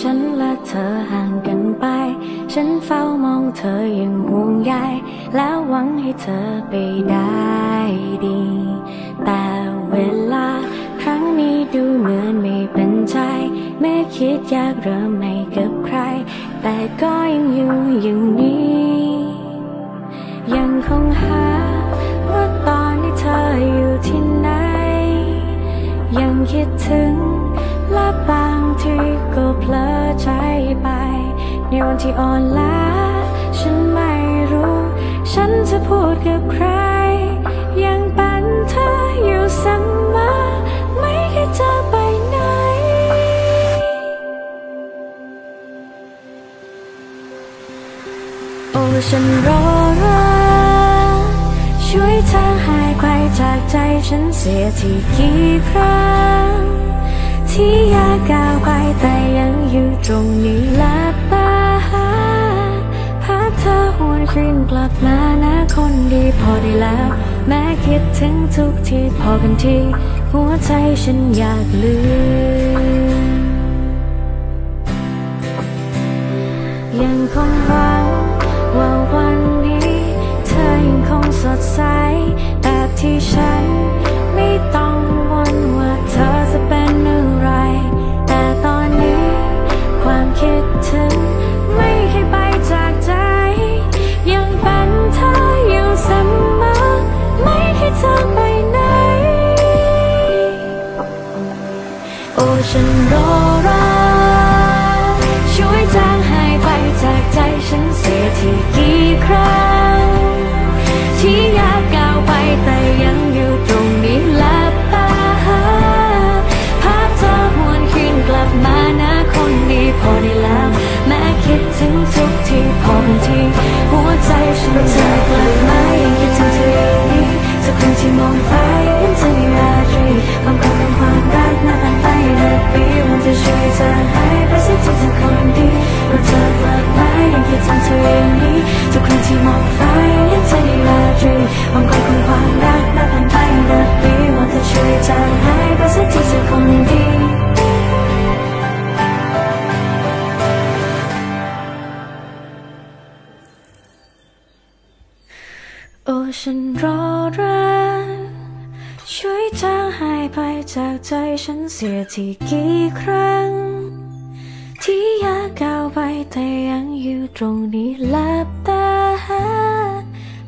ฉันและเธอห่างกันไป ฉันเฝ้ามองเธออย่างห่วงใย แล้วหวังให้เธอไปได้ดี แต่เวลาครั้งนี้ดูเหมือนไม่เป็นใจไม่คิดอยากเริ่มใหม่กับใคร แต่ก็ยังอยู่อย่างนี้ ยังคงหา ที่อ่อนล้า ฉันไม่รู้ ฉันจะพูดกับใคร ยังเป็นเธออยู่เสมอไม่เคยจะไปไหน โอ้ฉันรอรักช่วยเธอหายไกลจากใจฉันเสียทีกี่ครั้งที่อยากก้าวไปแต่ยังอยู่ตรงนี้และ คืนกลับมานะคนดีพอได้แล้ว แม้คิดถึงทุกทีพอกันที หัวใจฉันอยากลืมยังคงหวังว่าวันนี้ เธอยังคงสดใสแบบที่ฉัน โอ้ ฉันรอรักช่วยจางหายไปจากใจฉันเสียทีกี่ครั้ง ที่อยากก้าวไปแต่ยังอยู่ตรงนี้หลับตาหา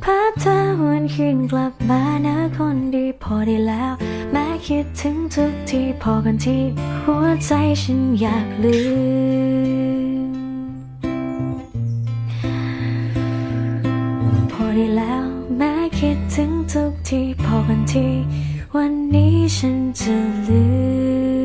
ภาพเธอวนคืนกลับมานะคนดีพอได้แล้ว แม้คิดถึงทุกทีพอกันที่หัวใจฉันอยากลืม ถึงทุกทีพอกันที วันนี้ฉันจะลืม